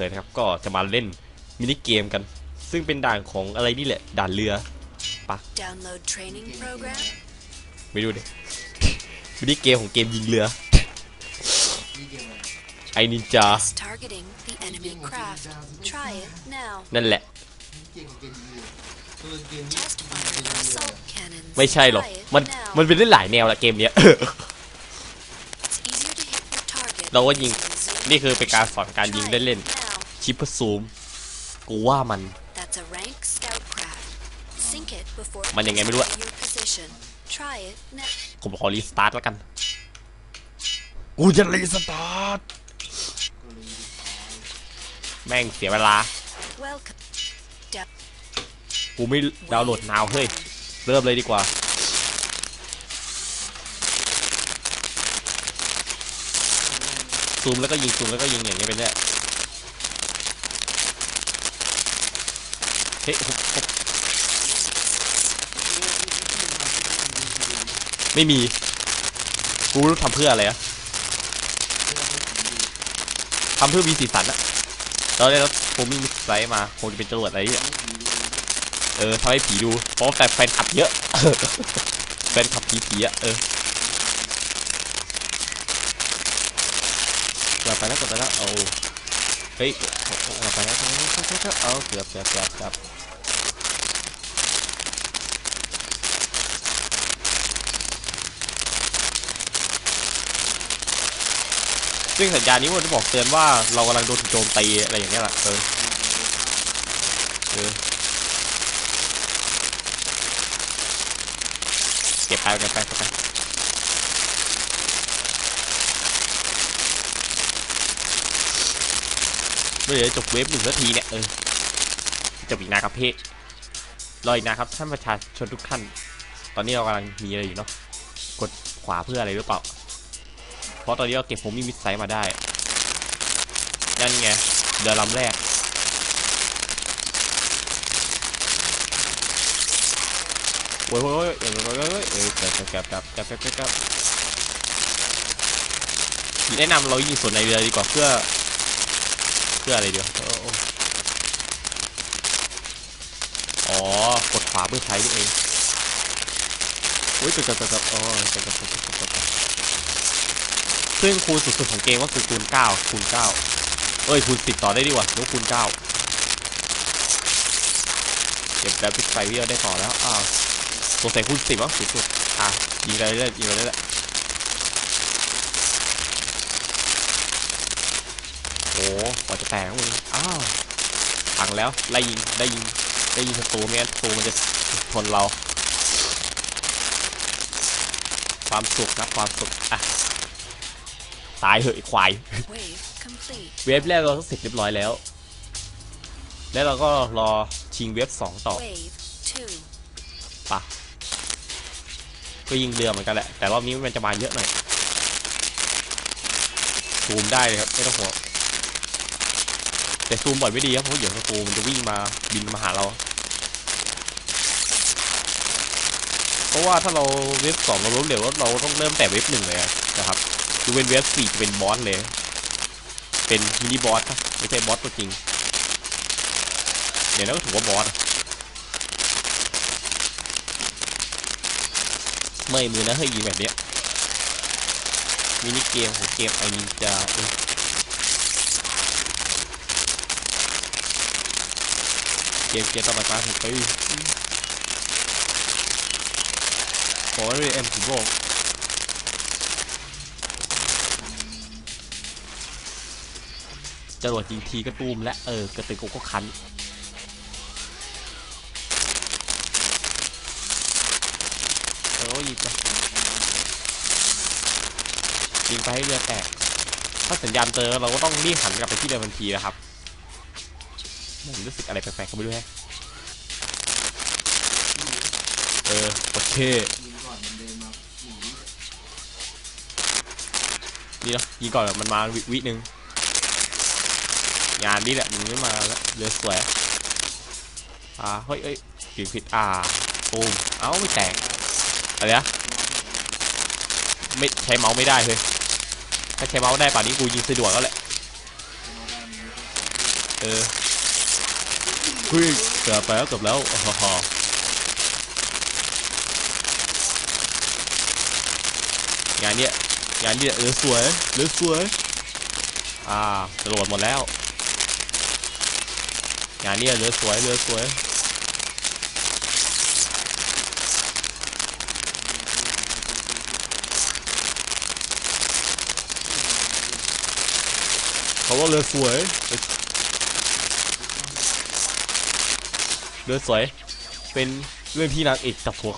เคยนะครับ ก็จะมาเล่นมินิเกมกัน ซึ่งเป็นด่านของอะไรนี่แหละ ด่านเรือ Download training program. ไปดูดิมินิเกมของเกมยิงเรือนี่เกมอะไรไอนินจา Just targeting the enemy craft. Try it now. นั่นแหละนี่เกมของเกมยิงเรือคือเกมนี้ Test มัน fire เป็นเรือ assault cannons. ไม่ใช่หรอก Try it มัน now. มันเป็นเล่นหลายแนวละเกมเนี้ย It's easier to hit your target. เราก็ยิง using zoom. นี่คือเป็นการสอนการยิง Try it เล่น now. ๆ ชิปเปอร์ซูมกูว่ามัน That's a rank scout craft. Sink it before มันยังไงไม่รู้อะ your position. Try it now. ผมขอรีสตาร์ทแล้วกัน กูจะรีสตาร์ท แม่งเสียเวลา Welcome. กูไม่ดาวน์โหลดนาวเฮ้ย เริ่มเลยดีกว่าซูมแล้วก็ยิงซูมแล้วก็ยิงอย่างเงี้ยไปเรื่อยเฮ้ยหุบหุบ ไม่มี กูรู้ทำเพื่ออะไรอะทำเพื่อมีสีสันอะตอนแรกแล้วผมมีมิสไซส์มาคงจะเป็นจรวดอะไรเนี่ยเออทำให้ผีดู เพราะแต่แฟนคลับเยอะ แฟนคลับผีผีอะเออกลับไปแล้วกลับไปแล้วเอาเฮ้ยกลับไปแล้วเอาเกือบเกือบเกือบเกือบ ซึ่งสัญญาณนี้มันจะบอกเตือนว่าเรากำลังโดนโจมตีอะไรอย่างเงี้ยแหละเออเออเก็บไปเก็บไปเก็บไปเมื่อไหร่จะจบเวฟหนึ่งนาทีเนี่ยเออจบอีกนะครับพี่รออีกนะครับท่านประชาชนทุกท่าน ตอนนี้เรากำลังมีอะไรอยู่เนาะกดขวาเพื่ออะไรหรือเปล่า ราะตอนนี้เราเก็บผมมีมิสไซส์มาได้นั่นไงเรือลำแรกโว้ยโว้ยโว้ยเอ้ยโว้ยโว้ยเออเกับกับกับกับกับกับกับแนะนำเรายิงส่วนในเรือดีกว่าเพื่อ เพื่ออะไรเดียวอ๋อกดขวาเพื่อใช้นี่เองอุ้ยจับจับจับจับอ๋อจับจับจับจับจับจับ ซึ่งคูณสุดๆของเกมก็คือคูณ9คูณ9เอ้ยคูณ10ต่อได้ดีกว่านึกว่าคูณ9เก็บแบบพิกไฟวิดีโอได้ต่อแล้วอ้าวสงสัยคูณ10วะสูงสุดอะยิงไปเรื่อยๆยิงไปเรื่อยๆโอ้กว่าจะแตกมึงอ้าวพังแล้วไล่ยิงได้ยิงได้ยิงศัตรูไม่งั้นศัตรูมันจะทนเรา ความสุขนะความสุขอะ ตายเหอะไอ้ควาย Wave complete. เวฟแรกเราก็เสร็จเรียบร้อยแล้ว แล้วเราก็รอชิงเวฟสองต่อ Wave two. ปะก็ยิงเรือเหมือนกันแหละ แต่รอบนี้มันจะมาเยอะหน่อยซูมได้เลยครับไม่ต้องห่วงแต่ซูมบ่อยไม่ดีครับเพราะเดี๋ยวศัตรูมันจะวิ่งมาบินมาหาเรา เพราะว่าถ้าเราเวฟสองเราล้มเหลวเราต้องเริ่มแต่เวฟหนึ่งเลยนะครับ คือเป็นเวฟสี่จะเป็นบอสเลย เป็นมินิบอสนะไม่ใช่บอสตัวจริง เดี๋ยวนั้นก็ถือว่าบอสอะเมื่อยมือนะเฮ้ยยิงแบบเนี้ยมินิเกมของเกมไอนินจาเอ้ยเกมเกมต่อมาตาผมไปขอเรียนเอ็มผมบอก จรวดยิงทีก็ตูมและเออกระตือก็คันเออยิงไปยิงไปให้เรือแตก ถ้าสัญญาณเจอเราก็ต้องรีบหันกลับไปที่เดิมทันทีนะครับผมรู้สึกอะไรแปลกๆก็ไม่รู้แฮะเออโอเคนี่เนาะยิงก่อนแบบมันมาวิวิหนึ่ง งานนี้แหละมึงไม่มาแล้วเรือสวยอ่าเฮ้ยเอ้ยผิดผิดอ่าตูมเอ้าไม่แตกอะไรนะไม่ใช้เมาส์ไม่ได้เลยถ้าใช้เมาส์ได้ป่านนี้กูยิงสะดวกแล้วแหละเอด้มันไม่ได้เออเฮ้ยเกือบไปแล้วเกือบแล้วโอ้โหงานเนี้ยงานเนี้ยเออสวยเรือสวยอ่าตรวจหมดแล้ว งานเนี้ยเรือสวยเรือสวยเขาว่าเรือสวยเรือสวย เป็นเรื่องที่นางเอกตัดหัว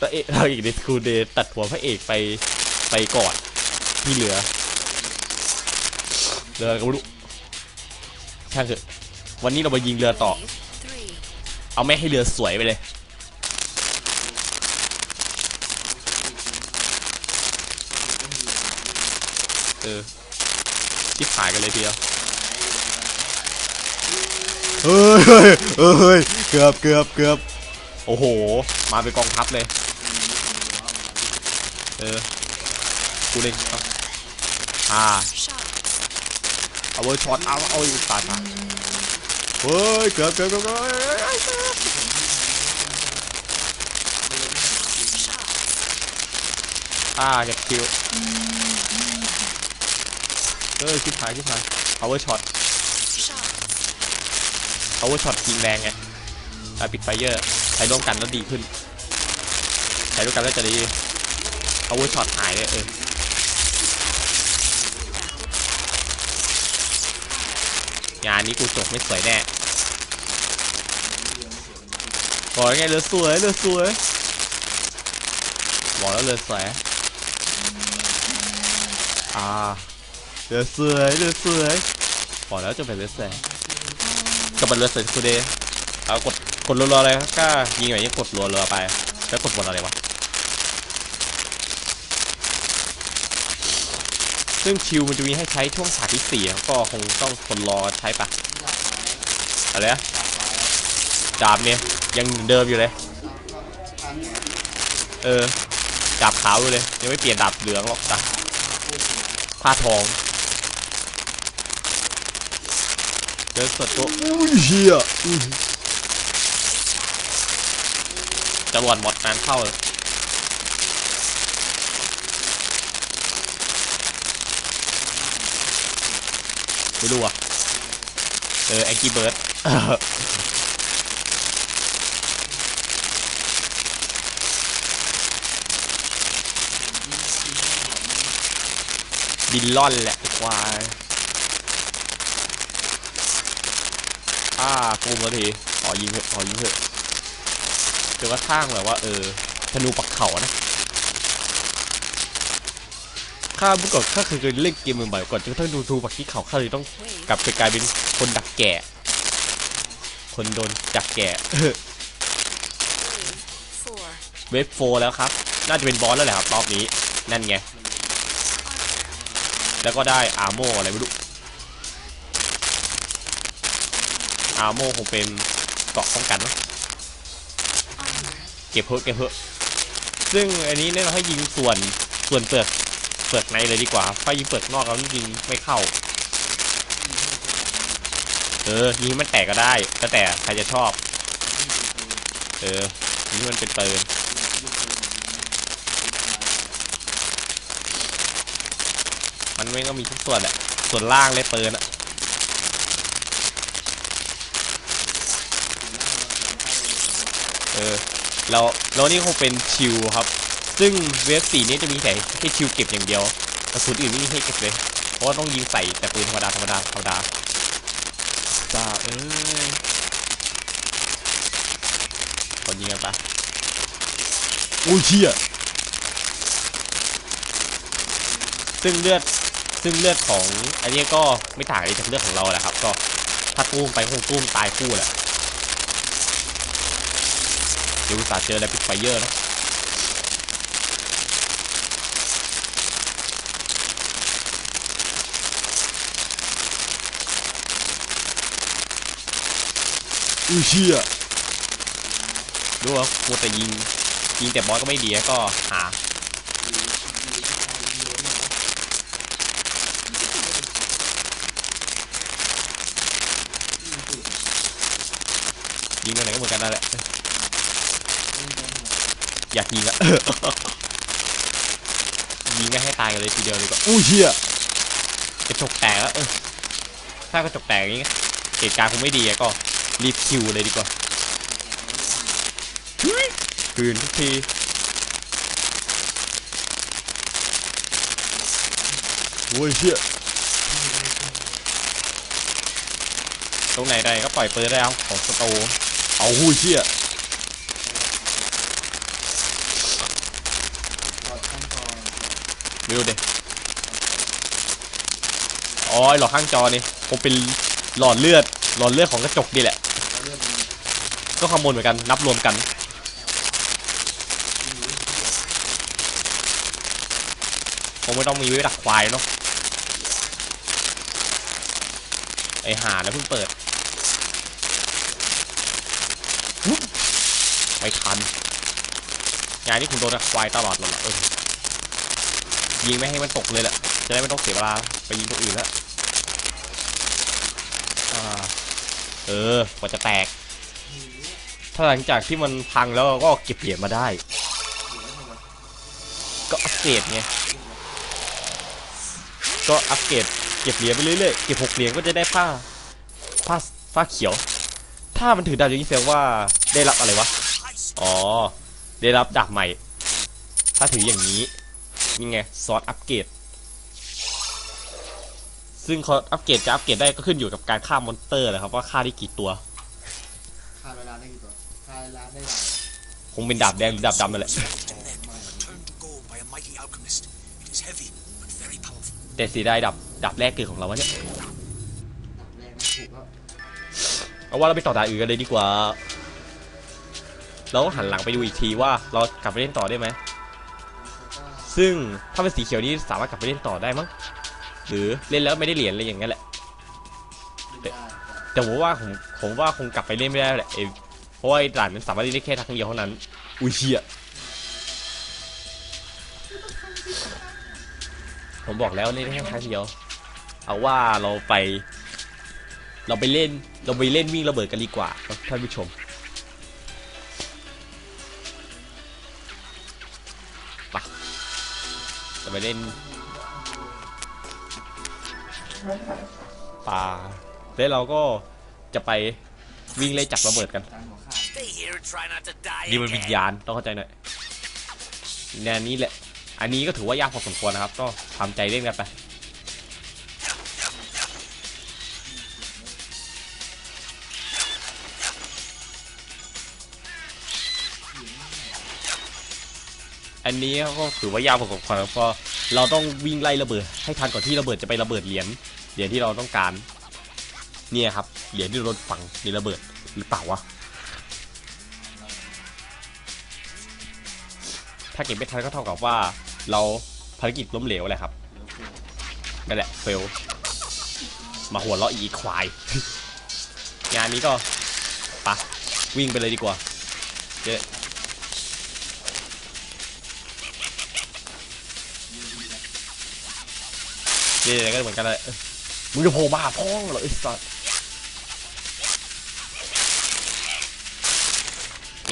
พระเอกนางเอกในสกูเดตัดหัวพระเอกไปไปก่อนที่เหลือเรืออะไรก็ไม่รู้ช่างเถอะ วันนี้เรามายิงเรือต่อ Wave three. เอาไม่ให้เรือสวยไปเลย เออที่ขายกันเลยทีเดียวเฮ้ยเฮ้ยเฮ้ยเกือบเกือบเกือบโอ้โห มาเป็นกองทัพเลย เออกูเล่นครับอ่า Shot. เอาเวอร์ช็อตเอาเอาอีกตาตา เฮ้ยเกือบเกือบเกือบเกือบอ่าเก็บคิวเฮ้ยชิบหายชิบหาย power shot power shot ยิงแรงไงแต่ปิดไฟเยอร์ใช้ร่วมกันแล้วดีขึ้น ใช้ร่วมกันแล้วจะดี power shot หายเลยเอองานนี้กูจบไม่สวยแน่ บอกแล้วไงเรือสวยเรือสวยบอกแล้วเรือสวยอ่าเรือสวยเรือสวยบอกแล้วจะเป็นเรือสวยก็เป็นเรือสวยคูเดย์เอากดกดรัวๆเลยก็ยิงแบบนี้กดรัวๆไปแล้วกดบนอะไรวะซึ่งคิวมันจะมีให้ใช้ช่วงฉากที่สี่ก็คงต้องคนรอใช้ปะอะไรนะ ดาบเนี่ยยังเหมือนเดิมอยู่เลย เออดาบขาวอยู่เลย ยังไม่เปลี่ยนดาบเหลืองหรอกจ้ะผ้าทองเดินสดตัวอุ้ยเฮียอุ้ยจรวดหมดงานเข้าเลยไม่รู้อะ เออแองกี้เบิร์ด บินล่อนแหละไอ้ควายอ่ากูมาทีขอยิงเถอะขอยิงเถอะจนกระทั่งแบบว่า เออธนูปักเขานะข้าเมื่อก่อนข้าเคยเล่นเกมใหม่ๆก่อนจนกระทั่งดูธนูปักที่เขาข้าเลยต้อง Wave กลับไปกลายเป็นคนดักแก่ คนโดนดักแก่ four. เวฟโฟแล้วครับ น่าจะเป็นบอสแล้วแหละครับรอบนี้ นั่นไง แล้วก็ได้อาร์โมอะไรไม่รู้อาร์โมคงเป็นเกาะป้องกันเนอะเก็บเพอะเก็บเพอะซึ่งอันนี้เนี่ยเราให้ยิงส่วนส่วนเปลือกเปลือกในเลยดีกว่าถ้ายิงเปลือกนอกแล้วยิงไม่เข้า เออยิงมันแตกก็ได้ก็แต่ใครจะชอบ เออยิงมันเป็นปืน มันไม่ก็มีทุกส่วนแหละส่วนล่างเลยปืนอะเออเราเรานี่คงเป็นชิวครับ ซึ่งเวฟสี่นี้จะมีแต่ให้ชิวเก็บอย่างเดียวกระสุนอื่นไม่มีให้เก็บเลย เพราะว่าต้องยิงใส่แต่ปืนธรรมดาธรรมดาธรรมดาจ้าเอ้ยคนยิงกันปะอุ้ยเชี่ย ซึ่งเลือดซึ่งเลือดของอันนี้ก็ไม่ต่างอะไรจากเลือดของเราแหละครับ ก็ถ้าตู้มไปคงตู้มตายคู่แหละเดี๋ยวอุตส่าห์เจออะไรปิดไฟเยอร์นะอุ้ยเชี่ยดูว่ามัวแต่ยิงยิงแต่บอสก็ไม่ดีก็หา เยิงตรงไหนก็เหมือนกันนั่นแหละ เล่นกันหมด อยากยิงอะยิงไม่ให้ตายกันเลยทีเดียวเลยก็อู้เหี้ยกระจกแตกแล้วเออถ้ากระจกแตกอย่างงี้เหตุการณ์คงไม่ดีอะก็รีบคิวเลยดีกว่าคืนทุกทีโอ้ยเหี้ยตรงไหนได้ก็ปล่อยปืนได้เอาของสโตร์เอาหูยเชี่ย หลอดขั้นตอน ไม่รู้เด็อ๋อไอ้หลอดข้างจอนี่คงเป็นหลอดเลือด หลอดเลือดของกระจกนี่แหละ ก็ขโมยเหมือนกันนับรวมกันคงไม่ต้องมีไว้ดักควายเนาะไอหาแล้วเพิ่งเปิด ไม่ทันงานนี้คุณโดนดักควายตลอดเลยเออ ยิงไม่ให้มันตกเลยแหละจะได้ไม่ต้องเสียเวลาไปยิงตัวอื่นแล้วอเออกว่าจะแตก ถ้าหลังจากที่มันพังแล้วก็เก็บเหรียญมาได้ ก็อัปเกรดไงก็อัปเกรดเก็บเหรียญไปเรื่อยๆเก็บหกเหรียญก็จะได้ผ้าผ้าผ้าเขียว ถ้ามันถือดาบอย่างนี้แสดงว่าได้รับอะไรวะอ๋อได้รับดาบใหม่ ถ้าถืออย่างนี้ นี่ไงซอสอัปเกรดซึ่งคอร์สอัปเกรดจะอัปเกรดได้ก็ขึ้นอยู่กับการฆ่ามอนสเตอร์แหละครับว่าฆ่าได้กี่ตัวคาเวลาได้กี่ตัวคาเวลาได้หลายคงเป็นดาบแดงหรือดาบดำนั่นแหละ Turned to gold by a mighty alchemist. It is heavy, but very powerful. แต่เสียดายดาบดาบแรกเกิดของเราวะเนี่ยแรงนะถูกแล้วเอาว่าเราไปต่อด่านอื่นกันเลยดีกว่า เราก็หันหลังไปดูอีกทีว่าเรากลับไปเล่นต่อได้ไหม ซึ่งถ้าเป็นสีเขียวนี้สามารถกลับไปเล่นต่อได้มั้งหรือเล่นแล้วไม่ได้เหรียญอะไรอย่างเงี้ยแหละไม่ได้แต่ผมว่าผมผมว่าคงกลับไปเล่นไม่ได้แหละเอเพราะว่าไอ้ด่านนั้นสามารถเล่นได้แค่ครั้งเดียวเท่านั้น อุ้ยเชี่ยผมบอกแล้วเล่นได้แค่ครั้งเดียว เอาว่าเราไป เราไปเล่นเราไปเล่นวิ่งระเบิดกันดีกว่าครับท่านผู้ชม ไปเล่นป่าแล้วเราก็จะไปวิ่งไล่จับระเบิดกันตังหัวขาด Stay here and try not to die นี่มันวิญ again. ญาณต้องเข้าใจหน่อยแนวนี้แหละ อันนี้ก็ถือว่ายากพอสมควรนะครับ ก็ทำใจเล่นกันไป อันนี้ก็ถือว่ายากพอสมควรครับเพราะเราต้องวิ่งไล่ระเบิด ให้ทันก่อนที่ระเบิดจะไประเบิดเหรียญเหรียญที่เราต้องการ เนี่ยครับเหรียญที่โดนฝังในระเบิดหรือเปล่าวะถ้าเก็บไม่ทันก็เท่ากับว่า เราภารกิจล้มเหลวแหละครับนั่นแหละเฟลมาหัวเราะอีควาย งานนี้ก็ปะวิ่งไปเลยดีกว่าเจ๊ จ๊ก็เหมือนกันเลยเอ้ยมึงจะโผล่มาหาพ้องเหรอไอ้สัส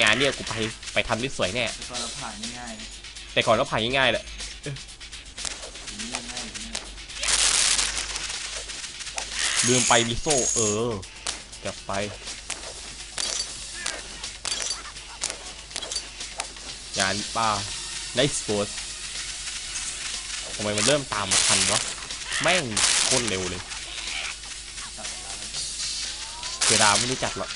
งานเนี่ยกูไปไปทำได้สวยแน่แต่ก่อนเราผ่านง่ายๆนะแต่ก่อนก็ผ่านง่ายๆแหละทีนี้ง่ายๆง่ายลืมไปมิโซเออเก็บไปงานป้าไนสโปร์ตทำไมมันเริ่มตามมาทันวะ แม่งโคตรเร็วเลยเสียดาไม่รู้จักหรอก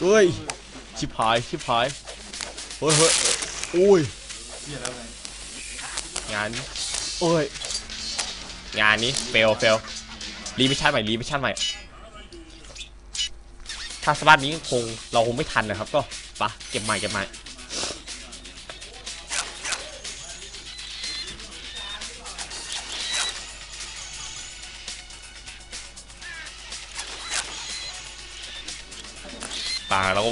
เฮ้ย ชิบหาย ชิบหาย เฮ้ยเฮ้ยอ้ยเหี้ย งานนี้โอ้ย งานนี้เฟลเฟลรีมิชชั่นใหม่ รีมิชชั่นใหม่ ถ้าสบัดนี้คงเราคงไม่ทันนะครับ ก็ปะเก็บใหม่ เก็บใหม่ ป่าเราก็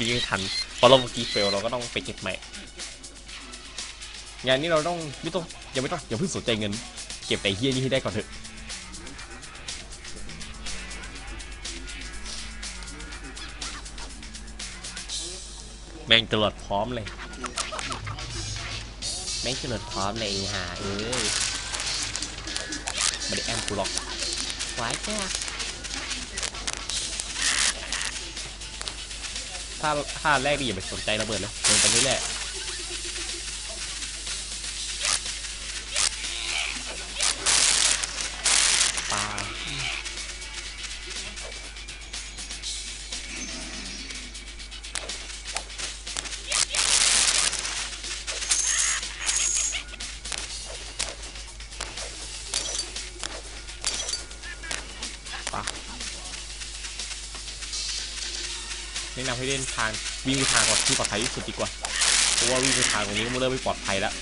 รีไม่ทันเพราะเราเมื่อกี้เฟลเราก็ต้องไปเก็บใหม่งานนี้เราต้องไม่ต้องยังไม่ต้องอย่าเพิ่งสนใจเงิน เก็บแต่เฮี้ยนี่ให้ได้ก่อนเถอะแม่งตลอดพร้อมเลยแม่งตลอดพร้อมเลยไอ้ห่าเอ้ยไม่ได้แอมกูหรอกไว้แค่ ถ้าถ้าแรกนี่อย่าไปสนใจระเบิดเลยเดินไปเรื่อย นะนำให้เล่นทางวิ่งไปทางก่อนที่ปลอดภัยที่สุดดีกว่า เพราะว่าวิ่งไปทางตรงนี้มันเริ่มไม่ปลอดภัยแล้ว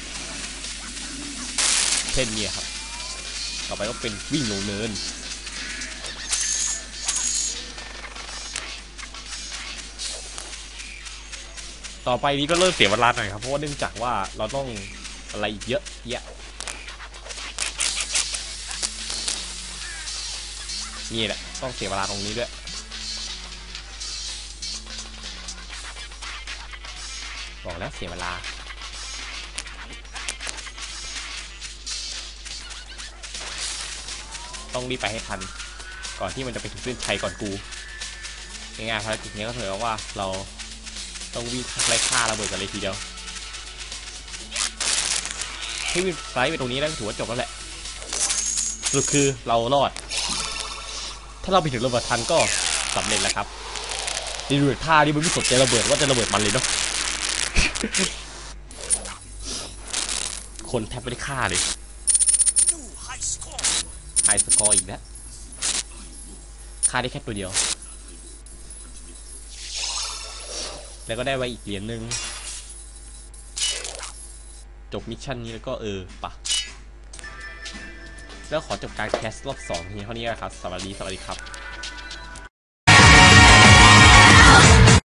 เช่นนี้ครับ ต่อไปก็เป็นวิ่งลงเนินต่อไปนี้ก็เริ่มเสียเวลาหน่อยครับ เพราะว่าเนื่องจากว่าเราต้องอะไรเยอะแยะนี่แหละ ต้องเสียเวลาตรงนี้ด้วย บอกแล้วเสียเวลา ต้องรีบไปให้ทัน ก่อนที่มันจะไปถึงเส้นชัยก่อนกูง่ายๆภารกิจนี้ก็ถือว่าเราต้องวิ่งไล่ฆ่าระเบิดกันเลยทีเดียวให้วิ่งไล่ไปตรงนี้แล้วถือว่าจบแล้วแหละสรุปคือเรารอด ถ้าเราไปถึงระเบิดทันก็สำเร็จแล้วครับดีดูท่านี่มันไม่สนใจระเบิดว่าจะระเบิดมันเลยเนาะ คนแทบไม่ได้ฆ่าเลยไฮสกอร์อีกแล้วฆ่าได้แค่ตัวเดียว แล้วก็ได้ไว้อีกเหรียญหนึ่งจบมิชชั่นนี้แล้วก็เออปะแล้วขอจบการแคสรอบสองทีเท่านี้นะครับ สวัสดี สวัสดีครับ